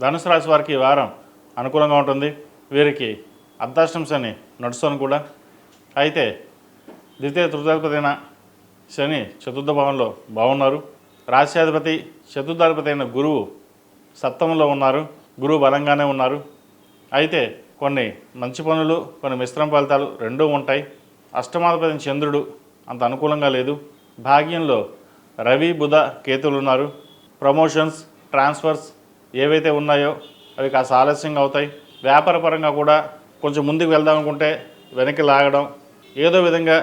ధనుసు రాశి వారికి ఈ వారం అనుకూలంగా ఉంటుంది. వీరికి అర్ధాష్టం శని నడుస్తాను కూడా. అయితే ద్వితీయ తృతీయాధిపతి శని చతుర్థ భావంలో బాగున్నారు రాశ్యాధిపతి చతుర్థాధిపతి అయిన గురువు సప్తమంలో ఉన్నారు. గురువు బలంగానే ఉన్నారు. అయితే కొన్ని మంచి పనులు కొన్ని మిశ్రమ ఫలితాలు రెండూ ఉంటాయి. అష్టమాధిపతి చంద్రుడు అంత అనుకూలంగా లేదు. భాగ్యంలో రవి బుధ కేతులు ఉన్నారు. ప్రమోషన్స్ ట్రాన్స్ఫర్స్ ఏవైతే ఉన్నాయో అవి కాస్త ఆలస్యంగా అవుతాయి. వ్యాపారపరంగా కూడా కొంచెం ముందుకు వెళ్దాం అనుకుంటే వెనక్కి లాగడం ఏదో విధంగా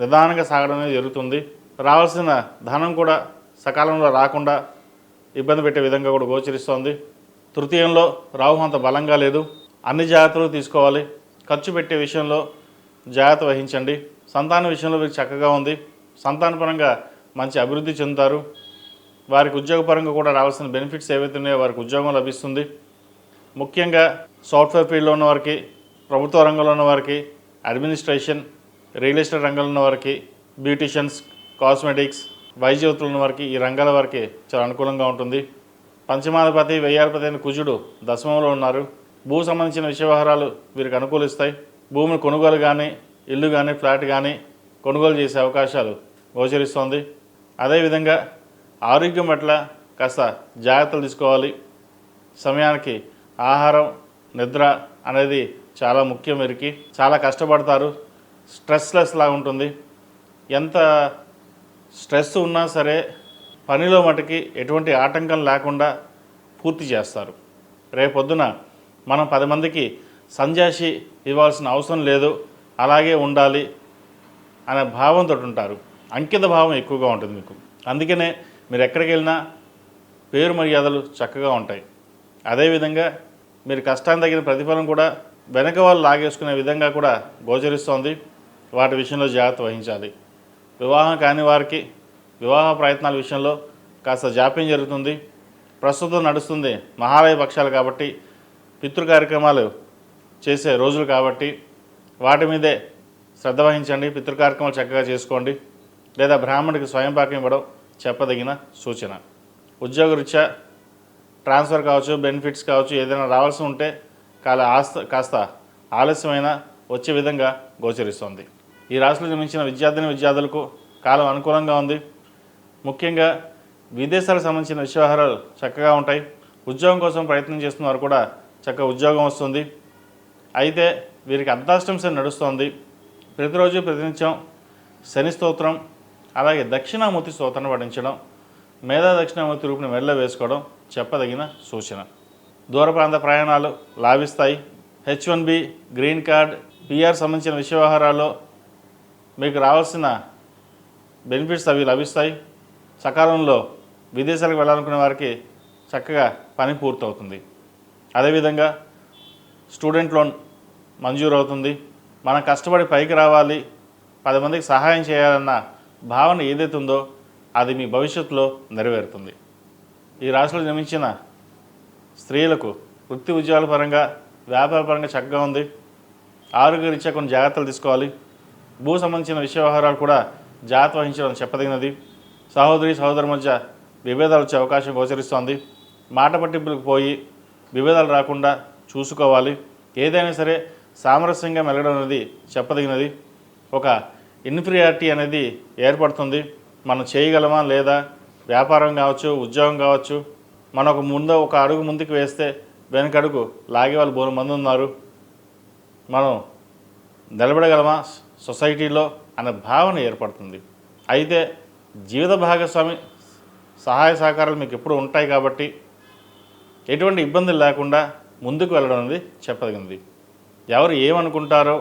నిదానంగా సాగడం అనేది జరుగుతుంది. రావాల్సిన ధనం కూడా సకాలంలో రాకుండా ఇబ్బంది పెట్టే విధంగా కూడా గోచరిస్తోంది. తృతీయంలో రాహు అంత బలంగా లేదు. అన్ని జాగ్రత్తలు తీసుకోవాలి. ఖర్చు పెట్టే విషయంలో జాగ్రత్త వహించండి. సంతాన విషయంలో మీకు చక్కగా ఉంది. సంతానపరంగా మంచి అభివృద్ధి చెందుతారు. వారికి ఉద్యోగపరంగా కూడా రావాల్సిన బెనిఫిట్స్ ఏవైతే ఉన్నాయో వారికి ఉద్యోగం లభిస్తుంది. ముఖ్యంగా సాఫ్ట్వేర్ ఫీల్డ్లో ఉన్న వారికి ప్రభుత్వ రంగంలో ఉన్న వారికి అడ్మినిస్ట్రేషన్ రియల్ ఎస్టేట్ రంగంలో ఉన్న వారికి బ్యూటిషియన్స్ కాస్మెటిక్స్ వైద్యవతులు ఉన్న వారికి ఈ రంగాల వారికి చాలా అనుకూలంగా ఉంటుంది. పంచమాధిపతి వెయ్యాధిపతి అయిన కుజుడు దశమంలో ఉన్నారు. భూ సంబంధించిన విషయ వ్యవహారాలు వీరికి అనుకూలిస్తాయి. భూమిని కొనుగోలు కానీ ఇల్లు కానీ ఫ్లాట్ కానీ కొనుగోలు చేసే అవకాశాలు గోచరిస్తోంది. అదేవిధంగా ఆరోగ్యం పట్ల కాస్త జాగ్రత్తలు తీసుకోవాలి. సమయానికి ఆహారం నిద్ర అనేది చాలా ముఖ్యం వీరికి. చాలా కష్టపడతారు. స్ట్రెస్లెస్ లాగా ఉంటుంది. ఎంత స్ట్రెస్ ఉన్నా సరే పనిలో మటుకి ఎటువంటి ఆటంకం లేకుండా పూర్తి చేస్తారు. రేపొద్దున మనం పది మందికి సంజాషి ఇవ్వాల్సిన అవసరం లేదు. అలాగే ఉండాలి అనే భావంతో ఉంటారు. అంకిత భావం ఎక్కువగా ఉంటుంది మీకు. అందుకనే మీరు ఎక్కడికి వెళ్ళినా పేరు మర్యాదలు చక్కగా ఉంటాయి. అదేవిధంగా మీరు కష్టానికి తగిన ప్రతిఫలం కూడా వెనక వాళ్ళు లాగేసుకునే విధంగా కూడా గోచరిస్తోంది. వాటి విషయంలో జాగ్రత్త వహించాలి. వివాహం కాని వారికి వివాహ ప్రయత్నాల విషయంలో కాస్త జాప్యం జరుగుతుంది. ప్రస్తుతం నడుస్తుంది మహాలయ పక్షాలు కాబట్టి పితృ కార్యక్రమాలు చేసే రోజులు కాబట్టి వాటి మీదే శ్రద్ధ వహించండి. పితృ కార్యక్రమాలు చక్కగా చేసుకోండి. లేదా బ్రాహ్మణుడికి స్వయం పాకం ఇవ్వడం చెప్పదగిన సూచన. ఉద్యోగరీత్యా ట్రాన్స్ఫర్ కావచ్చు బెనిఫిట్స్ కావచ్చు ఏదైనా రావాల్సి ఉంటే కాల ఆస్త కాస్త ఆలస్యమైన వచ్చే విధంగా గోచరిస్తోంది. ఈ రాశిలో జన్మించిన విద్యార్థిని విద్యార్థులకు కాలం అనుకూలంగా ఉంది. ముఖ్యంగా విదేశాలకు సంబంధించిన విషయవహారాలు చక్కగా ఉంటాయి. ఉద్యోగం కోసం ప్రయత్నం చేస్తున్న వారు కూడా చక్కగా ఉద్యోగం వస్తుంది. అయితే వీరికి అర్ధాష్టం శని నడుస్తోంది. ప్రతిరోజు ప్రతినిత్యం శని స్తోత్రం అలాగే దక్షిణామూర్తి స్తోత్రాన్ని పఠించడం మేధా దక్షిణామూర్తి రూపుని మెల్ల వేసుకోవడం చెప్పదగిన సూచన. దూర ప్రాంత ప్రయాణాలు లాభిస్తాయి. H one B green card PR సంబంధించిన విషయ వ్యవహారాల్లో మీకు రావాల్సిన బెనిఫిట్స్ అవి లభిస్తాయి. సకాలంలో విదేశాలకు వెళ్ళాలనుకునే వారికి చక్కగా పని పూర్తవుతుంది. అదేవిధంగా స్టూడెంట్ లోన్ మంజూరు అవుతుంది మనం కష్టపడి పైకి రావాలి. పది మందికి సహాయం చేయాలన్న భావన ఏదైతే ఉందో అది మీ భవిష్యత్తులో నెరవేరుతుంది. ఈ రాశిలో జన్మించిన స్త్రీలకు వృత్తి ఉద్యోగాల పరంగా వ్యాపార పరంగా చక్కగా ఉంది. ఆరోగ్యరీత్యా కొన్ని జాగ్రత్తలు తీసుకోవాలి. భూ సంబంధించిన విషయ వ్యవహారాలు కూడా జాగ్రత్త వహించడం చెప్పదగినది. సహోదరి సహోదరు మధ్య విభేదాలు వచ్చే అవకాశం గోచరిస్తోంది. మాట పట్టింపులకు పోయి విభేదాలు రాకుండా చూసుకోవాలి. ఏదైనా సరే సామరస్యంగా మెలగడం అనేది చెప్పదగినది. ఒక ఇన్ఫీరియారిటీ అనేది ఏర్పడుతుంది. మనం చేయగలమా లేదా? వ్యాపారం కావచ్చు ఉద్యోగం కావచ్చు మనకు ఒక ముందు ఒక అడుగు ముందుకు వేస్తే వెనకడుగు లాగే వాళ్ళు బోరు మంది ఉన్నారు. మనం నిలబడగలమా సొసైటీలో అనే భావన ఏర్పడుతుంది. అయితే జీవిత భాగస్వామి సహాయ సహకారాలు మీకు ఎప్పుడు ఉంటాయి కాబట్టి ఎటువంటి ఇబ్బందులు లేకుండా ముందుకు వెళ్ళడం అనేది చెప్పదగింది ఎవరు ఏమనుకుంటారో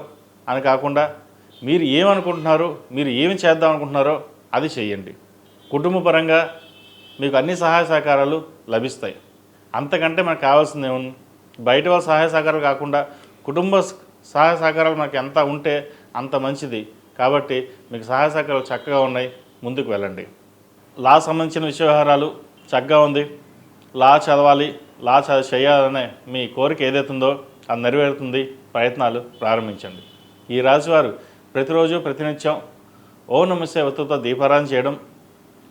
అని కాకుండా మీరు ఏమనుకుంటున్నారో మీరు ఏమి చేద్దాం అనుకుంటున్నారో అది చేయండి. కుటుంబ పరంగా మీకు అన్ని సహాయ సహకారాలు లభిస్తాయి. అంతకంటే మనకు కావాల్సింది ఏముంది? బయట వాళ్ళ సహాయ సహకారాలు కాకుండా కుటుంబ సహాయ సహకారాలు మనకు ఎంత ఉంటే అంత మంచిది. కాబట్టి మీకు సహాయ సహకారాలు చక్కగా ఉన్నాయి. ముందుకు వెళ్ళండి. లా సంబంధించిన విషయవహారాలు చక్కగా ఉంది. లా చదవాలి లా చ చేయాలనే మీ కోరిక ఏదైతుందో అది నెరవేరుతుంది. ప్రయత్నాలు ప్రారంభించండి. ఈ రాశివారు ప్రతిరోజు ప్రతినిత్యం ఓం నమస్తే వత్తుతో దీపారాధన చేయడం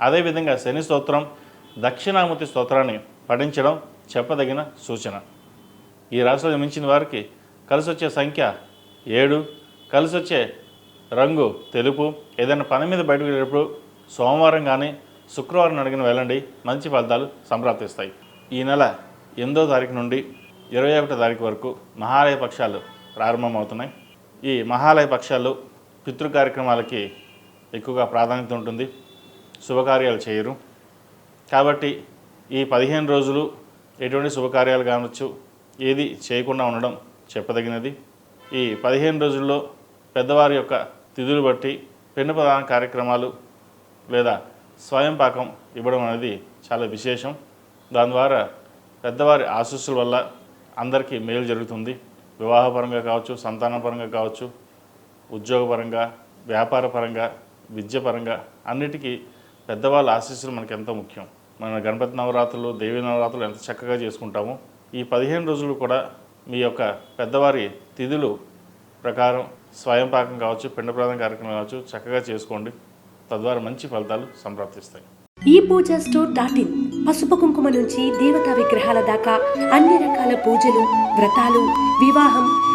అదేవిధంగా శని స్తోత్రం దక్షిణామూర్తి స్తోత్రాన్ని పఠించడం చెప్పదగిన సూచన. ఈ రాశిలో జన్మించిన వారికి కలిసి వచ్చే సంఖ్య ఏడు కలిసి వచ్చే రంగు తెలుపు. ఏదైనా పని మీద బయటకు వెళ్ళేటప్పుడు సోమవారం కానీ శుక్రవారం అడిగిన వెళ్ళండి. మంచి ఫలితాలు సంప్రాప్తిస్తాయి. ఈ నెల ఎనిమిదో తారీఖు నుండి ఇరవై ఒకటో తారీఖు వరకు మహాలయ పక్షాలు ప్రారంభమవుతున్నాయి. ఈ మహాలయ పక్షాలు పితృ కార్యక్రమాలకి ఎక్కువగా ప్రాధాన్యత ఉంటుంది. శుభకార్యాలు చేయరు. కాబట్టి ఈ పదిహేను రోజులు ఎటువంటి శుభకార్యాలు కావచ్చు ఏది చేయకుండా ఉండడం చెప్పదగినది. ఈ పదిహేను రోజుల్లో పెద్దవారి యొక్క తిథులు బట్టి పెన్ను ప్రధాన కార్యక్రమాలు లేదా స్వయం పాకం ఇవ్వడం అనేది చాలా విశేషం. దాని ద్వారా పెద్దవారి ఆశస్సుల వల్ల అందరికీ మేలు జరుగుతుంది. వివాహపరంగా కావచ్చు సంతానపరంగా కావచ్చు ఉద్యోగపరంగా వ్యాపారపరంగా విద్యపరంగా అన్నిటికీ పెద్దవాళ్ళ ఆశీస్సులు మనకి ఎంతో ముఖ్యం. మన గణపతి నవరాత్రులు దేవి నవరాత్రులు ఎంత చక్కగా చేసుకుంటామో ఈ పదిహేను రోజులు కూడా మీ యొక్క పెద్దవారి తిథులు ప్రకారం స్వయం పాకం కావచ్చు పిండప్రదం కార్యక్రమం కావచ్చు చక్కగా చేసుకోండి. తద్వారా మంచి ఫలితాలు సంప్రాప్తిస్తాయి. ఈ పూజా స్టోర్ డాట్ ఇన్ పసుపు కుంకుమ నుంచి దేవతా విగ్రహాల దాకా అన్ని రకాల పూజలు వ్రతాలు వివాహం